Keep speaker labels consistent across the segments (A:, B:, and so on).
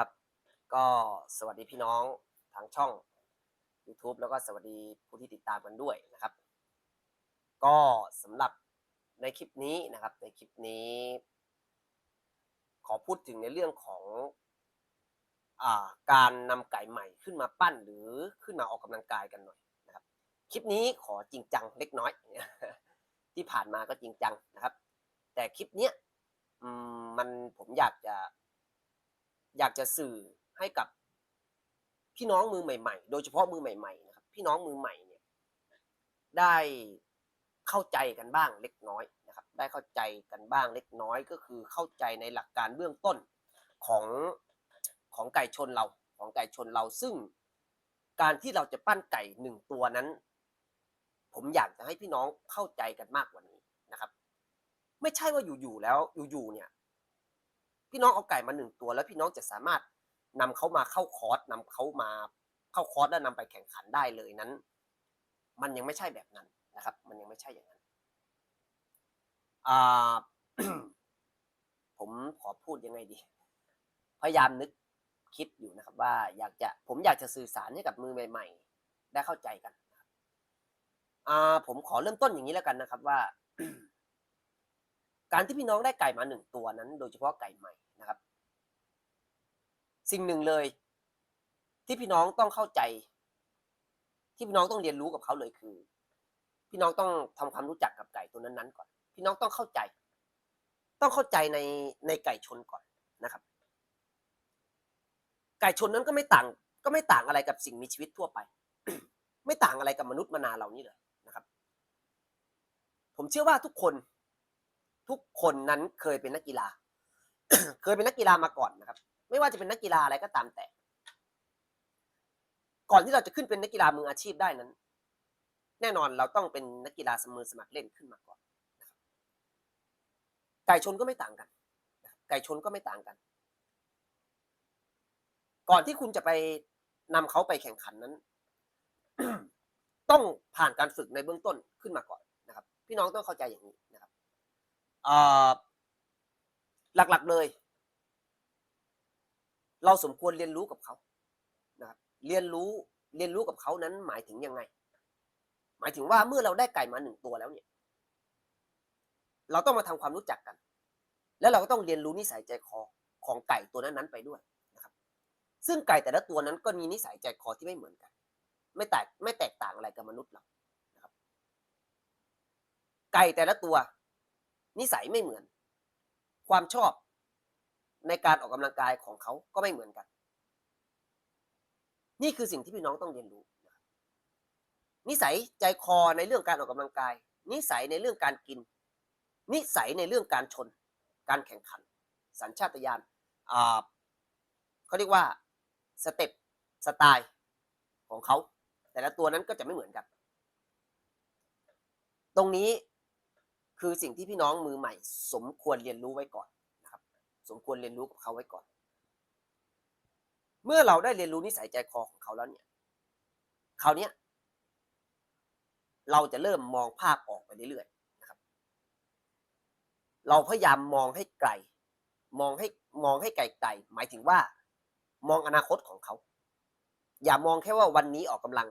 A: ครับ ก็สวัสดีพี่น้องทางช่อง YouTube แล้วก็สวัสดีผู้ที่ติดตามกันด้วยนะครับ ก็สำหรับในคลิปนี้นะครับ ในคลิปนี้ ขอพูดถึงในเรื่องของอการนำไก่ใหม่ขึ้นมาปั้นหรือขึ้นมาออกกำลังกายกันหน่อยนะครับ คลิปนี้ขอจริงจังเล็กน้อย ที่ผ่านมาก็จริงจังนะครับ แต่คลิปเนี้ยมันผมอยากจะ อยากจะสื่อให้กับพี่น้องมือใหม่ ๆ โดยเฉพาะมือใหม่ๆนะครับ พี่น้องมือใหม่เนี่ย ได้เข้าใจกันบ้างเล็กน้อยนะครับ ได้เข้าใจกันบ้างเล็กน้อย ก็คือเข้าใจในหลักการเบื้องต้นของของไก่ชนเราของไก่ชนเราซึ่งการที่เราจะปั้นไก่หนึ่งตัวนั้น ผมอยากจะให้พี่น้องเข้าใจกันมากกว่านี้นะครับ ไม่ใช่ว่าอยู่ๆแล้วอยู่ๆเนี่ย พี่น้องเอาไก่มาหนึ่งตัว แล้วพี่น้องจะสามารถนำเขามาเข้าคอร์สนำเขามาเข้าคอร์สแล้วนำไปแข่งขันได้เลยนั้น มันยังไม่ใช่แบบนั้นนะครับ มันยังไม่ใช่อย่างนั้นผมขอพูดยังไงดี พยายามนึกคิดอยู่นะครับว่าอยากจะผมอยากจะสื่อสารให้กับมือใหม่ ๆ ได้เข้าใจกันผมขอเริ่มต้นอย่างนี้แล้วกันนะครับว่า การที่พี่น้องได้ไก่มาหนึ่งตัวนั้น โดยเฉพาะไก่ใหม่ นะครับ สิ่งหนึ่งเลย ที่พี่น้องต้องเข้าใจ ที่พี่น้องต้องเรียนรู้กับเขาเลยคือ พี่น้องต้องทำความรู้จักกับไก่ตัวนั้นๆก่อน พี่น้องต้องเข้าใจ ต้องเข้าใจในในไก่ชนก่อนนะครับ ไก่ชนนั้นก็ไม่ต่าง ก็ไม่ต่างอะไรกับสิ่งมีชีวิตทั่วไป ไม่ต่างอะไรกับมนุษย์มนาเรานี่เลยนะครับ ผมเชื่อว่าทุกคนทุกคนนั้นเคยเป็นนักกีฬา เคยเป็นนักกีฬามาก่อนนะครับ ไม่ว่าจะเป็นนักกีฬาอะไรก็ตามแต่ ก่อนที่เราจะขึ้นเป็นนักกีฬามืออาชีพได้นั้น แน่นอนเราต้องเป็นนักกีฬาสมือสมัครเล่นขึ้นมาก่อนไก่ชนก็ไม่ต่างกัน ไก่ชนก็ไม่ต่างกัน ก่อนที่คุณจะไปนำเขาไปแข่งขันนั้น ต้องผ่านการฝึกในเบื้องต้นขึ้นมาก่อนนะครับ พี่น้องต้องเข้าใจอย่างนี้นะครับเอ่อ หลักๆเลย เราสมควรเรียนรู้กับเขานะครับเรียนรู้เรียนรู้กับเขานั้นหมายถึงยังไง หมายถึงว่าเมื่อเราได้ไก่มาหนึ่งตัวแล้วเนี่ย เราต้องมาทำความรู้จักกัน แล้วเราก็ต้องเรียนรู้นิสัยใจคอของไก่ตัวนั้นๆไปด้วยนะครับ ซึ่งไก่แต่ละตัวนั้นก็มีนิสัยใจคอที่ไม่เหมือนกัน ไม่แตกไม่แตกต่างอะไรกับมนุษย์เรานะครับ ไก่แต่ละตัว นิสัยไม่เหมือน ความชอบในการออกกำลังกายของเขาก็ไม่เหมือนกัน นี่คือสิ่งที่พี่น้องต้องเรียนรู้ นิสัยใจคอในเรื่องการออกกำลังกาย นิสัยในเรื่องการกิน นิสัยในเรื่องการชน การแข่งขัน สัญชาตญาณเขาเรียกว่าสเต็ปสไตล์ของเขา แต่ละตัวนั้นก็จะไม่เหมือนกัน ตรงนี้ คือสิ่งที่พี่น้องมือใหม่ สมควรเรียนรู้ไว้ก่อนนะครับ สมควรเรียนรู้กับเขาไว้ก่อน เมื่อเราได้เรียนรู้นิสัยใจคอของเขาแล้วเนี่ยคราวนี้เราจะเริ่มมองภาพออกไปเรื่อยๆนะครับ เราพยายามมองให้ไกล มองให้มองให้ไกลๆหมายถึงว่า มองอนาคตของเขา อย่ามองแค่ว่าวันนี้ออกกำลัง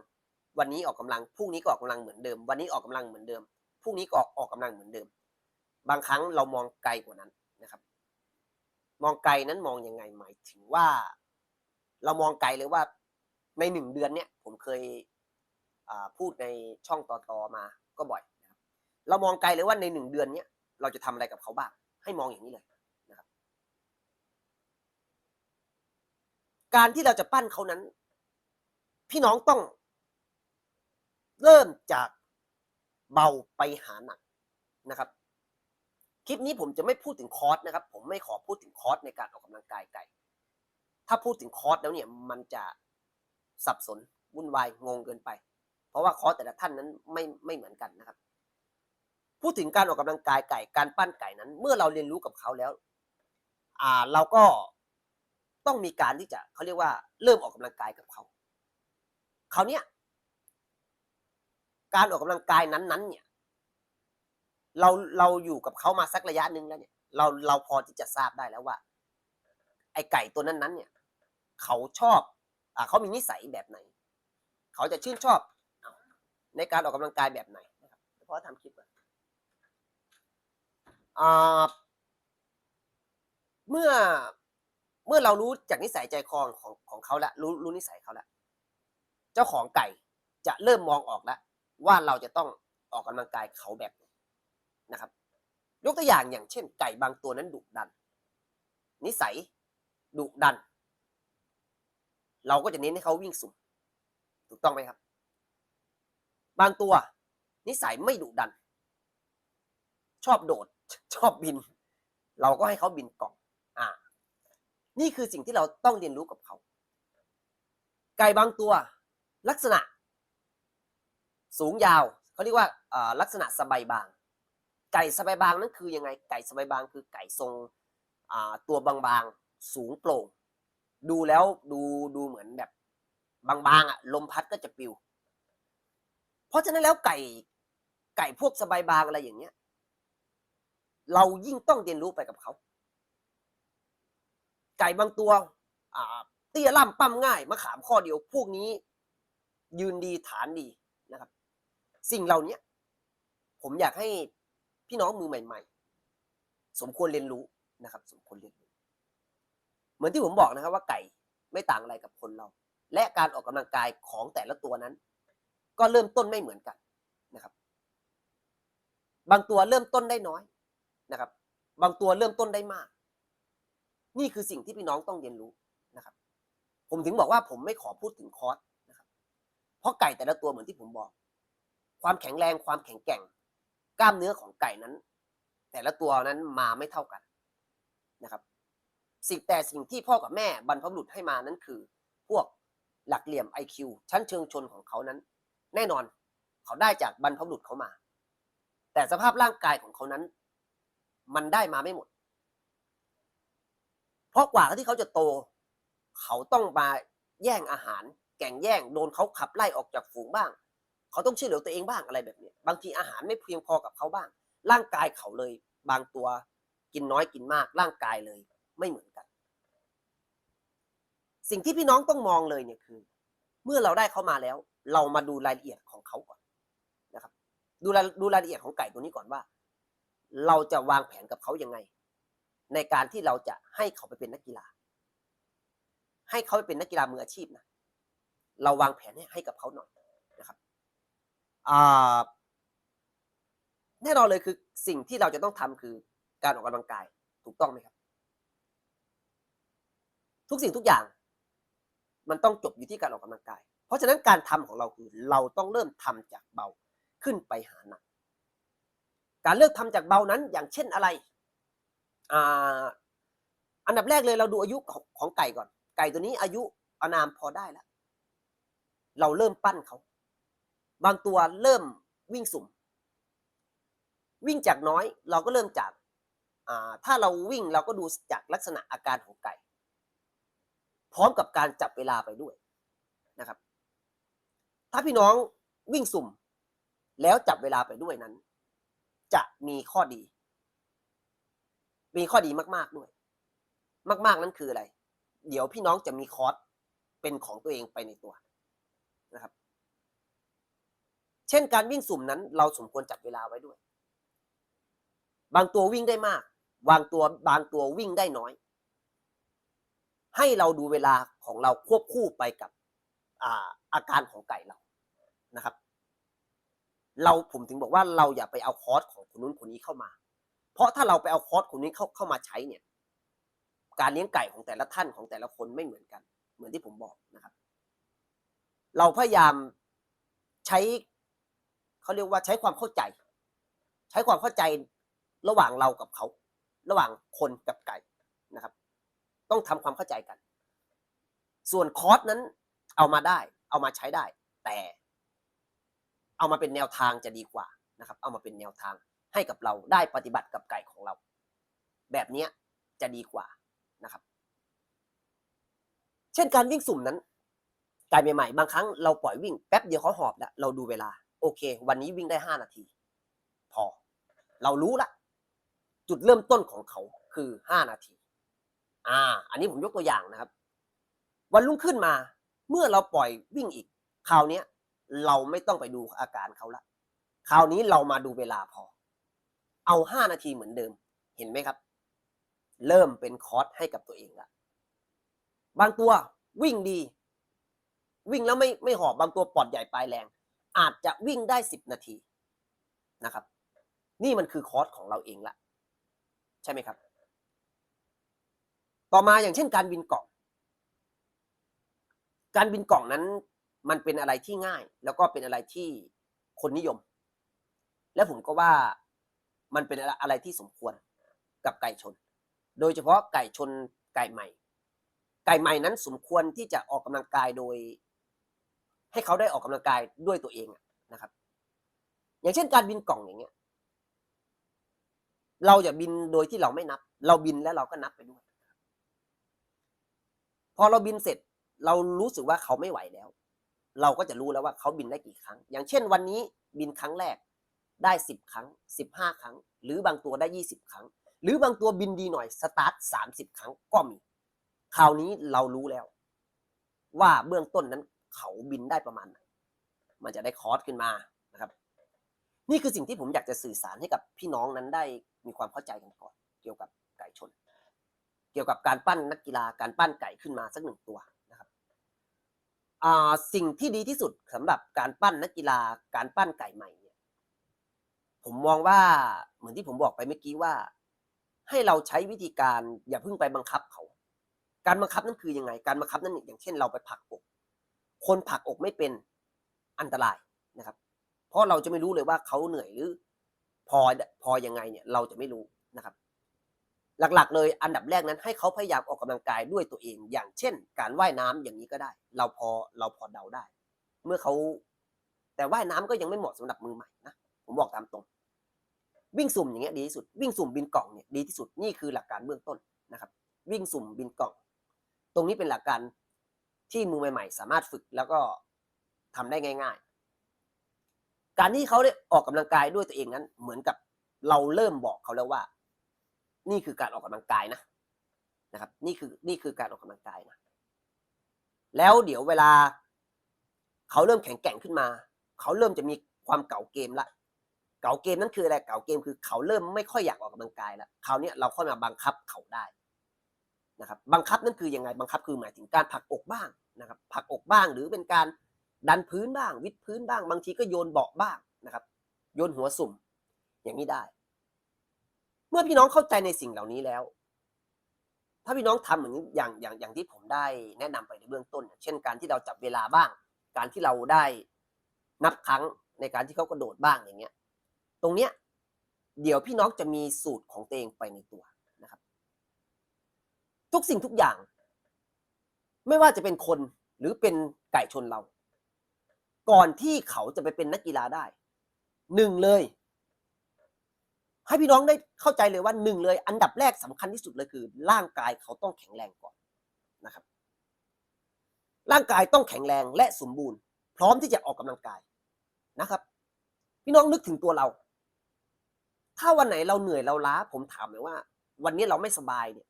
A: วันนี้ออกกำลังพรุ่งนี้ก็ออกกำลังเหมือนเดิม วันนี้ออกกำลังเหมือนเดิม พรุ่งนี้ก็ออกออกกำลังเหมือนเดิม บางครั้งเรามองไกลกว่านั้นนะครับ มองไกลนั้นมองยังไงหมายถึงว่า เรามองไกลเลยว่าในหนึ่งเดือนเนี่ย ผมเคยพูดในช่องต่อๆมาก็บ่อยนะครับ เรามองไกลเลยว่าในหนึ่งเดือนเนี้ยเราจะทำอะไรกับเขาบ้าง ให้มองอย่างนี้เลยนะครับ การที่เราจะปั้นเขานั้น พี่น้องต้องเริ่มจาก เบาไปหาหนักนะครับ คลิปนี้ผมจะไม่พูดถึงคอร์สนะครับ ผมไม่ขอพูดถึงคอร์สในการออกกำลังกายไก่ ถ้าพูดถึงคอร์สแล้วเนี่ยมันจะสับสนวุ่นวายงงเกินไป เพราะว่าคอร์สแต่ละท่านนั้นไม่ไม่เหมือนกันนะครับ พูดถึงการออกกำลังกายไก่ การปั้นไก่นั้น เมื่อเราเรียนรู้กับเขาแล้ว อ่าเราก็ต้องมีการที่จะเขาเรียกว่าเริ่มออกกำลังกายกับเขาคราวเนี้ย การออกกำลังกายนั้นๆ เนี่ย เราเราอยู่กับเขามาสักระยะหนึ่งแล้วเนี่ย เราเราพอที่จะทราบได้แล้วว่า ไอไก่ตัวนั้นๆ เนี่ย เขาชอบอ่าเขามีนิสัยแบบไหน เขาจะชื่นชอบในการออกกำลังกายแบบไหนนะครับเพราะทำคลิปอ่าเมื่อเมื่อเรารู้จากนิสัยใจคอของของเขาแล้วรู้รู้นิสัยเขาแล้วเจ้าของไก่จะเริ่มมองออกแล้ว ว่าเราจะต้องออกกำลังกายเขาแบบนนะครับ ยกตัวอย่างอย่างเช่น ไก่บางตัวนั้นดุดัน นิสัยดุดัน เราก็จะเน้นให้เขาวิ่งสุ่มถูกต้องไหมครับ บางตัว นิสัยไม่ดุดัน ชอบโดด ชอบบิน เราก็ให้เขาบินเกาะอ่า นี่คือสิ่งที่เราต้องเรียนรู้กับเขา ไก่บางตัว ลักษณะ สูงยาวเขาเรียกว่าลักษณะสบายบาง ไก่สบายบางนั่นคือยังไงไก่สบายบางคือไก่ทรงตัวบางๆสูงโปร่ง ดูแล้วดูดูเหมือนแบบบางๆอะลมพัดก็จะปิว เพราะฉะนั้นแล้วไก่ไก่พวกสบายบางอะไรอย่างเงี้ย เรายิ่งต้องเรียนรู้ไปกับเขา ไก่บางตัวเตี้ยล่ำปั้มง่ายมะขามข้อเดียว พวกนี้ยืนดีฐานดี สิ่งเหล่านี้ผมอยากให้พี่น้องมือใหม่ ๆ สมควรเรียนรู้นะครับ สมควรเรียนรู้ เหมือนที่ผมบอกนะครับ ว่าไก่ไม่ต่างอะไรกับคนเรา และการออกกำลังกายของแต่ละตัวนั้น ก็เริ่มต้นไม่เหมือนกันนะครับ บางตัวเริ่มต้นได้น้อยนะครับ บางตัวเริ่มต้นได้มาก นี่คือสิ่งที่พี่น้องต้องเรียนรู้นะครับ ผมถึงบอกว่าผมไม่ขอพูดถึงคอร์สนะครับ เพราะไก่แต่ละตัวเหมือนที่ผมบอก ความแข็งแรงความแข็งแกร่ง กล้ามเนื้อของไก่นั้น แต่ละตัวนั้นมาไม่เท่ากันนะครับ สิ่งแต่สิ่งที่พ่อกับแม่บรรพบุรุษให้มานั้นคือ พวกหลักเหลี่ยม IQ ชั้นเชิงชนของเขานั้น แน่นอนเขาได้จากบรรพบุรุษเขามา แต่สภาพร่างกายของเขานั้น มันได้มาไม่หมด เพราะกว่าที่เขาจะโต เขาต้องมาแย่งอาหาร แก่งแย่งโดนเขาขับไล่ออกจากฝูงบ้าง เขาต้องช่วยเหลือตัวเองบ้างอะไรแบบนี้บางทีอาหารไม่เพียงพอกับเขาบ้าง ร่างกายเขาเลย บางตัวกินน้อยกินมาก ร่างกายเลย ไม่เหมือนกัน สิ่งที่พี่น้องต้องมองเลยเนี่ยคือ เมื่อเราได้เขามาแล้ว เรามาดูรายละเอียดของเขาก่อนนะครับ ดูรายดูรายละเอียดของไก่ตัวนี้ก่อนว่า เราจะวางแผนกับเขายังไง ในการที่เราจะให้เขาไปเป็นนักกีฬา ให้เขาไปเป็นนักกีฬามืออาชีพนะเราวางแผนให้ให้กับเขาหน่อย แน่นอนเลยคือสิ่งที่เราจะต้องทำคือการออกกำลังกายถูกต้องไหมครับ ทุกสิ่งทุกอย่าง มันต้องจบอยู่ที่การออกกำลังกาย เพราะฉะนั้นการทำของเราคือเราต้องเริ่มทำจากเบาขึ้นไปหาหนัก การเลือกทำจากเบานั้นอย่างเช่นอะไรอ่าอันดับแรกเลยเราดูอายุของของไก่ก่อน ไก่ตัวนี้อายุอานามพอได้แล้ว เราเริ่มปั้นเขา บางตัวเริ่มวิ่งสุ่ม วิ่งจากน้อยเราก็เริ่มจากถ้าเราวิ่งเราก็ดูจากลักษณะอาการของไก่ พร้อมกับการจับเวลาไปด้วยนะครับ ถ้าพี่น้องวิ่งสุ่ม แล้วจับเวลาไปด้วยนั้น จะมีข้อดี มีข้อดีมาก ๆด้วย มาก ๆนั้นคืออะไร เดี๋ยวพี่น้องจะมีคอร์สเป็นของตัวเองไปในตัวนะครับ ช่นการวิ่งสุ่มนั้น เราสมควรจับเวลาไว้ด้วย บางตัววิ่งได้มาก บางตัวบางตัววิ่งได้น้อย ให้เราดูเวลาของเราควบคู่ไปกับอาอาการของไก่เรานะครับ เราผมถึงบอกว่าเราอย่าไปเอาคอร์สของคนนู้นคนนี้เข้ามา เพราะถ้าเราไปเอาคอร์สคนนี้เข้าเข้ามาใช้เนี่ย การเลี้ยงไก่ของแต่ละท่านของแต่ละคนไม่เหมือนกัน เหมือนที่ผมบอกนะครับ เราพยายามใช้ เขาเรียกว่าใช้ความเข้าใจ ใช้ความเข้าใจระหว่างเรากับเขา ระหว่างคนกับไก่นะครับ ต้องทำความเข้าใจกัน ส่วนคอร์สนั้นเอามาได้ เอามาใช้ได้ แต่เอามาเป็นแนวทางจะดีกว่านะครับ เอามาเป็นแนวทางให้กับเราได้ปฏิบัติกับไก่ของเรา แบบนี้จะดีกว่านะครับ เช่นการวิ่งสุ่มนั้นไก่ใหม่ๆบางครั้งเราปล่อยวิ่งแป๊บเดียวเขาหอบแล้วเราดูเวลา โอเค วันนี้วิ่งได้ห้านาที พอ เรารู้ละ จุดเริ่มต้นของเขาคือห้านาที อ่า อันนี้ผมยกตัวอย่างนะครับ วันรุ่งขึ้นมา เมื่อเราปล่อยวิ่งอีก คราวนี้เราไม่ต้องไปดูอาการเขาละ คราวนี้เรามาดูเวลาพอ เอาห้านาทีเหมือนเดิม เห็นไหมครับ เริ่มเป็นคอร์สให้กับตัวเองละบางตัววิ่งดี วิ่งแล้วไม่ไม่หอบบางตัวปอดใหญ่ปลายแรง อาจจะวิ่งได้สิบนาทีนะครับ นี่มันคือคอร์สของเราเองละใช่ไหมครับ ต่อมาอย่างเช่นการบินกล่อง การบินกล่องนั้นมันเป็นอะไรที่ง่าย แล้วก็เป็นอะไรที่คนนิยม และผมก็ว่ามันเป็นอะไรที่สมควรกับไก่ชน โดยเฉพาะไก่ชนไก่ใหม่ ไก่ใหม่นั้นสมควรที่จะออกกำลังกายโดย ให้เขาได้ออกกำลังกายด้วยตัวเองนะครับ อย่างเช่นการบินกล่องอย่างเงี้ย เราอย่าบินโดยที่เราไม่นับ เราบินแล้วเราก็นับไปด้วย พอเราบินเสร็จเรารู้สึกว่าเขาไม่ไหวแล้ว เราก็จะรู้แล้วว่าเขาบินได้กี่ครั้ง อย่างเช่น วันนี้บินครั้งแรกได้สิบครั้งสิบห้าครั้ง หรือบางตัวได้ยี่สิบครั้ง หรือบางตัวบินดีหน่อยสตาร์ทสามสิบครั้งก็มีคราวนี้เรารู้แล้ว ว่าเบื้องต้นนั้น เขาบินได้ประมาณไหนมันจะได้คอร์สขึ้นมานะครับ นี่คือสิ่งที่ผมอยากจะสื่อสารให้กับพี่น้องนั้นได้มีความเข้าใจกันก่อนเกี่ยวกับไก่ชน เกี่ยวกับการปั้นนักกีฬาการปั้นไก่ขึ้นมาสักหนึ่งตัวนะครับสิ่งที่ดีที่สุดสำหรับการปั้นนักกีฬาการปั้นไก่ใหม่เนี่ยผมมองว่าเหมือนที่ผมบอกไปเมื่อกี้ว่า ให้เราใช้วิธีการอย่าเพิ่งไปบังคับเขา การบังคับนั่นคือยังไง การบังคับนั่นอย่างเช่น เราไปผลักอก คนผักอกไม่เป็นอันตรายนะครับ เพราะเราจะไม่รู้เลยว่าเขาเหนื่อยหรือ พอพอยังไงเนี่ยเราจะไม่รู้นะครับ หลักๆ เลยอันดับแรกนั้นให้เขาพยายามออกกำลังกายด้วยตัวเอง อย่างเช่น การว่ายน้ำอย่างนี้ก็ได้ เราพอเราพอเดาได้ เมื่อเขาแต่ว่ายน้ำก็ยังไม่เหมาะสำหรับมือใหม่นะผมบอกตามตรงวิ่งสุ่มอย่างเงี้ยดีที่สุดวิ่งสุ่มบินกล่องเนี่ยดีที่สุดนี่คือหลักการเบื้องต้นนะครับ วิ่งสุ่มบินกล่อง ตรงนี้เป็นหลักการ ที่มือใหม่ๆ สามารถฝึกแล้วก็ทำได้ง่าย ๆ การที่เขาได้ออกกำลังกายด้วยตัวเองนั้น เหมือนกับเราเริ่มบอกเขาแล้วว่า นี่คือการออกกำลังกายนะนะครับ นี่คือนี่คือการออกกำลังกายนะ แล้วเดี๋ยวเวลาเขาเริ่มแข็งแกร่งขึ้นมา เขาเริ่มจะมีความเก่าเกมละเก่าเกมนั้นคืออะไร เก่าเกมคือเขาเริ่มไม่ค่อยอยากออกกำลังกายแล้วคราวนี้เราค่อยมาบังคับเขาได้ นะครับบังคับนั่นคือยังไงบังคับคือหมายถึงการผลักอกบ้างนะครับผลักอกบ้างหรือเป็นการดันพื้นบ้าง วิดพื้นบ้าง บางทีก็โยนเบาะบ้างนะครับโยนหัวสุ่มอย่างนี้ได้ เมื่อพี่น้องเข้าใจในสิ่งเหล่านี้แล้ว ถ้าพี่น้องทำเหมือนอย่างอย่างอย่างที่ผมได้แนะนำไปในเบื้องต้น เช่นการที่เราจับเวลาบ้าง การที่เราได้นับครั้งในการที่เขากระโดดบ้างอย่างเงี้ย ตรงเนี้ยเดี๋ยวพี่น้องจะมีสูตรของตัวเองไปในตัว ทุกสิ่งทุกอย่าง ไม่ว่าจะเป็นคนหรือเป็นไก่ชนเรา ก่อนที่เขาจะไปเป็นนักกีฬาได้หนึ่งเลย ให้พี่น้องได้เข้าใจเลยว่าหนึ่งเลย อันดับแรกสำคัญที่สุดเลยคือ ร่างกายเขาต้องแข็งแรงก่อนนะครับ ร่างกายต้องแข็งแรงและสมบูรณ์ พร้อมที่จะออกกำลังกายนะครับ พี่น้องนึกถึงตัวเรา ถ้าวันไหนเราเหนื่อยเราล้า ผมถามเลยว่า วันนี้เราไม่สบายเนี่ย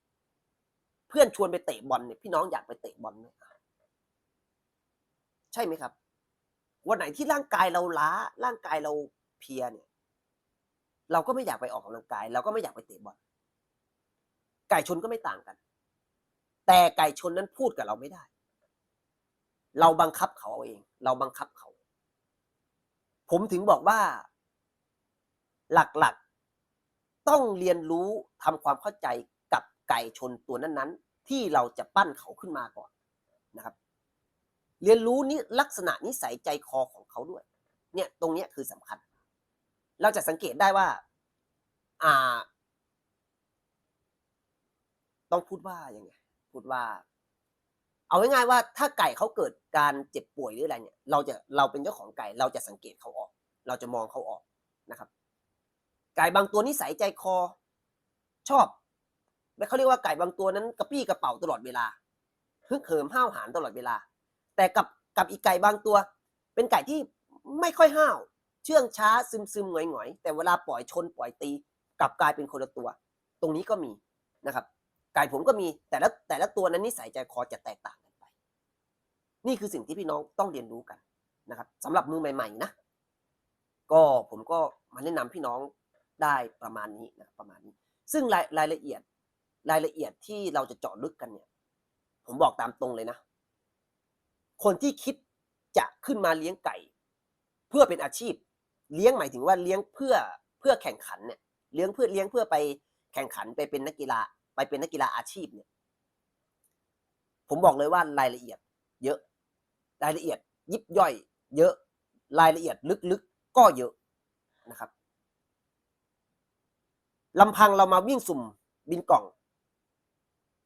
A: พื่อนชวนไปเตะบอลเนี่ยพี่น้องอยากไปเตะบอลไหมใช่ไหมครับ วันไหนที่ร่างกายเราล้า ร่างกายเราเพลียเนี่ย เราก็ไม่อยากไปออกกำลังกาย เราก็ไม่อยากไปเตะบอลไก่ชนก็ไม่ต่างกัน แต่ไก่ชนนั้นพูดกับเราไม่ได้ เราบังคับเขาเอาเอง เราบังคับเขา ผมถึงบอกว่า หลักๆ ต้องเรียนรู้ทำความเข้าใจ ไก่ชนตัวนั้นๆ ที่เราจะปั้นเขาขึ้นมาก่อนนะครับ เรียนรู้นี่ลักษณะนิสัยใจคอของเขาด้วย เนี่ยตรงเนี้ยคือสำคัญ เราจะสังเกตได้ว่า อ่า ต้องพูดว่ายังไงพูดว่า เอาง่ายๆว่า ถ้าไก่เขาเกิดการเจ็บป่วยหรืออะไรเนี่ย เราจะเราเป็นเจ้าของไก่ เราจะสังเกตเขาออก เราจะมองเขาออกนะครับ ไก่บางตัวนิสัยใจคอ ชอบ และเขาเรียกว่าไก่บางตัวนั้นกระปี้กระเป๋าตลอดเวลาฮึกเหิมห้าวหาญตลอดเวลา แต่กับกับอีกไก่บางตัว เป็นไก่ที่ไม่ค่อยห้าว เชื่องช้าซึมซึมหงอยหงอยแต่เวลาปล่อยชนปล่อยตี กลับกลายเป็นคนละตัว ตรงนี้ก็มีนะครับ ไก่ผมก็มีแต่ละแต่ละตัวนั้นนิสัยใจคอจะแตกต่างกันไป นี่คือสิ่งที่พี่น้องต้องเรียนรู้กันนะครับสำหรับมือใหม่ ๆ นะ ก็ผมก็มาแนะนำพี่น้องได้ประมาณนี้นะประมาณนี้ ซึ่งรายรายละเอียด รายละเอียดที่เราจะเจาะลึกกันเนี่ย ผมบอกตามตรงเลยนะ คนที่คิดจะขึ้นมาเลี้ยงไก่ เพื่อเป็นอาชีพ เลี้ยงหมายถึงว่าเลี้ยงเพื่อเพื่อแข่งขันเนี่ยเลี้ยงเพื่อเลี้ยงเพื่อไปแข่งขันไปเป็นนักกีฬา ไปเป็นนักกีฬาอาชีพเนี่ย ผมบอกเลยว่ารายละเอียด เยอะ รายละเอียด ยิบย่อย เยอะ รายละเอียดลึกๆก็เยอะนะครับลำพังเรามาวิ่งสุ่มบินกล่อง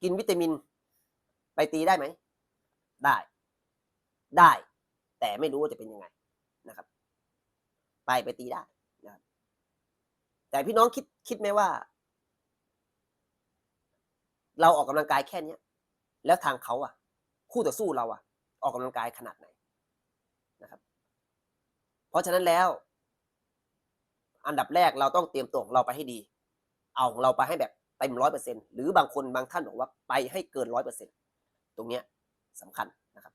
A: กินวิตามิน ไปตีได้ไหม ได้ ได้ แต่ไม่รู้ว่าจะเป็นยังไงนะครับ ไปไปตีได้นะครับ แต่พี่น้องคิดคิดไหมว่า เราออกกำลังกายแค่เนี้ย แล้วทางเขาอะ คู่ต่อสู้เราอะ ออกกำลังกายขนาดไหนนะครับ เพราะฉะนั้นแล้ว อันดับแรกเราต้องเตรียมตัวของเราไปให้ดี เอาของเราไปให้แบบ เต็มร้อยเปอร์เซ็นต์หรือบางคนบางท่านบอกว่าไปให้เกินร้อยเปอร์เซ็นต์ตรงเนี้ยสำคัญนะครับ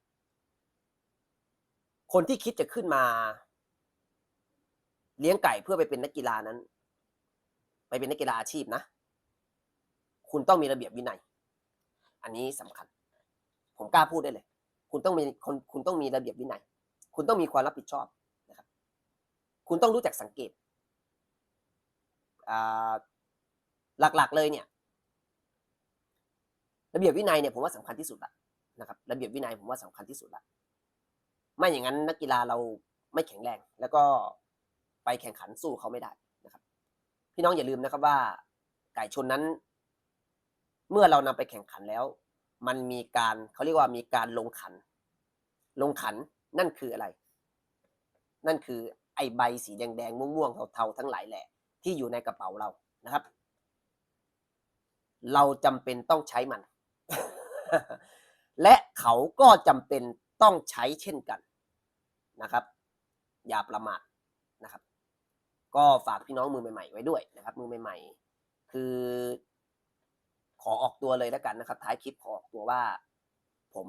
A: คนที่คิดจะขึ้นมา เลี้ยงไก่เพื่อไปเป็นนักกีฬานั้น ไปเป็นนักกีฬาอาชีพนะ คุณต้องมีระเบียบวินัย อันนี้สำคัญ ผมกล้าพูดได้เลย คุณต้องมีคนคุณต้องมีระเบียบวินัย คุณต้องมีความรับผิดชอบนะครับ คุณต้องรู้จักสังเกตอ่า หลักๆเลยเนี่ยระเบียบวินัยเนี่ยผมว่าสำคัญที่สุดละนะครับระเบียบวินัยผมว่าสำคัญที่สุดละไม่อย่างนั้นนักกีฬาเราไม่แข็งแรง แล้วก็ไปแข่งขันสู้เขาไม่ได้นะครับ พี่น้องอย่าลืมนะครับว่าไก่ชนนั้น เมื่อเรานำไปแข่งขันแล้ว มันมีการเขาเรียกว่ามีการลงขัน ลงขันนั่นคืออะไร นั่นคือไอใบสีแดงๆม่วงๆเทาๆทั้งหลายแหละ ที่อยู่ในกระเป๋าเรานะครับ เราจำเป็นต้องใช้มัน และเขาก็จำเป็นต้องใช้เช่นกันนะครับ อย่าประมาทนะครับ ก็ฝากพี่น้องมือใหม่ๆไว้ด้วยนะครับ มือใหม่ ๆ คือ ขอออกตัวเลยแล้วกันนะครับ ท้ายคลิปขอออกตัวว่า ผม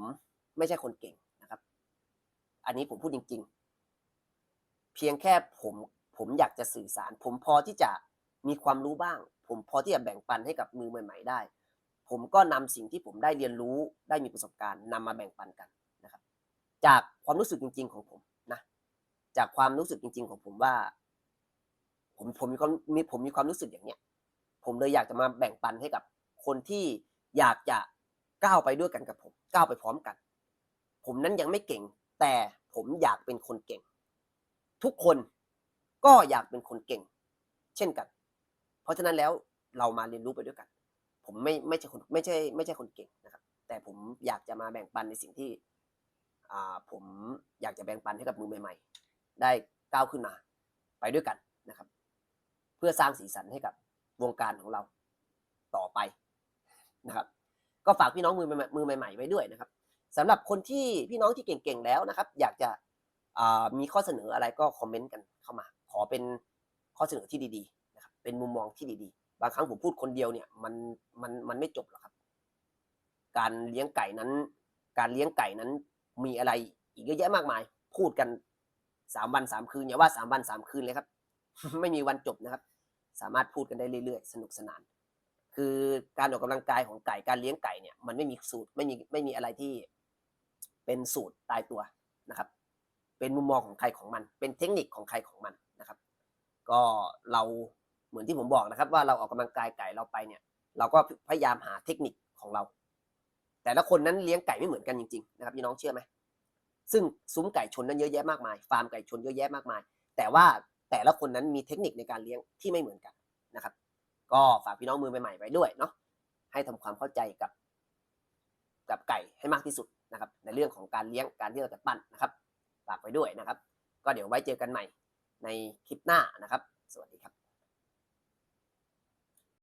A: ไม่ใช่คนเก่งนะครับ อันนี้ผมพูดจริง ๆ เพียงแค่ผมผมอยากจะสื่อสาร ผมพอที่จะมีความรู้บ้าง ผมพอที่จะแบ่งปันให้กับมือใหม่ ๆ ได้ ผมก็นำสิ่งที่ผมได้เรียนรู้ได้มีประสบการณ์นำมาแบ่งปันกันนะครับ จากความรู้สึกจริง ๆ ของผมนะจากความรู้สึกจริง ๆ ของผมว่า ผมผมมีความมีผมมีความรู้สึกอย่างเนี้ยผมเลยอยากจะมาแบ่งปันให้กับคนที่อยากจะก้าวไปด้วยกันกับผม ก้าวไปพร้อมกัน ผมนั้นยังไม่เก่ง แต่ผมอยากเป็นคนเก่ง ทุกคนก็อยากเป็นคนเก่ง เช่นกัน เพราะฉะนั้นแล้วเรามาเรียนรู้ไปด้วยกัน ผมไม่ไม่ใช่คนไม่ใช่ไม่ใช่คนเก่งนะครับ แต่ผมอยากจะมาแบ่งปันในสิ่งที่ผมอยากจะแบ่งปันให้กับมือใหม่ ๆ ได้ก้าวขึ้นมาไปด้วยกันนะครับ เพื่อสร้างสีสันให้กับวงการของเราต่อไปนะครับ ก็ฝากพี่น้องมือใหม่มือใหม่ ๆ ไว้ด้วยนะครับสำหรับคนที่พี่น้องที่เก่งๆแล้วนะครับ อยากจะมีข้อเสนออะไรก็คอมเมนต์กันเข้ามา ขอเป็นข้อเสนอที่ดีๆ เป็นมุมมองที่ดีๆ บางครั้งผมพูดคนเดียวเนี่ยมันมันมันไม่จบหรอกครับ การเลี้ยงไก่นั้น การเลี้ยงไก่นั้นมีอะไรอีกเยอะแยะมากมาย พูดกันสามวันสามคืนอย่าว่าสามวันสามคืนเลยครับ ไม่มีวันจบนะครับ สามารถพูดกันได้เรื่อยๆ สนุกสนาน คือการออกกำลังกายของไก่การเลี้ยงไก่เนี่ยมันไม่มีสูตรไม่มีไม่มีอะไรที่เป็นสูตรตายตัวนะครับ เป็นมุมมองของใครของมัน เป็นเทคนิคของใครของมันนะครับ ก็เรา เหมือนที่ผมบอกนะครับ ว่าเราออกกำลังกายไก่เราไปเนี่ย เราก็พยายามหาเทคนิคของเรา แต่ละคนนั้นเลี้ยงไก่ไม่เหมือนกันจริงๆนะครับพี่น้องเชื่อไหมซึ่งซุ้มไก่ชนนั้นเยอะแยะมากมาย ฟาร์มไก่ชนเยอะแยะมากมาย แต่ว่าแต่ละคนนั้นมีเทคนิคในการเลี้ยงที่ไม่เหมือนกันนะครับ ก็ฝากพี่น้องมือใหม่ๆไว้ด้วยเนาะให้ทำความเข้าใจกับ กับไก่ให้มากที่สุดนะครับ ในเรื่องของการเลี้ยงการที่เราจะปั้นนะครับฝากไว้ด้วยนะครับ ก็เดี๋ยวไว้เจอกันใหม่ในคลิปหน้านะครับ สวัสดีครับ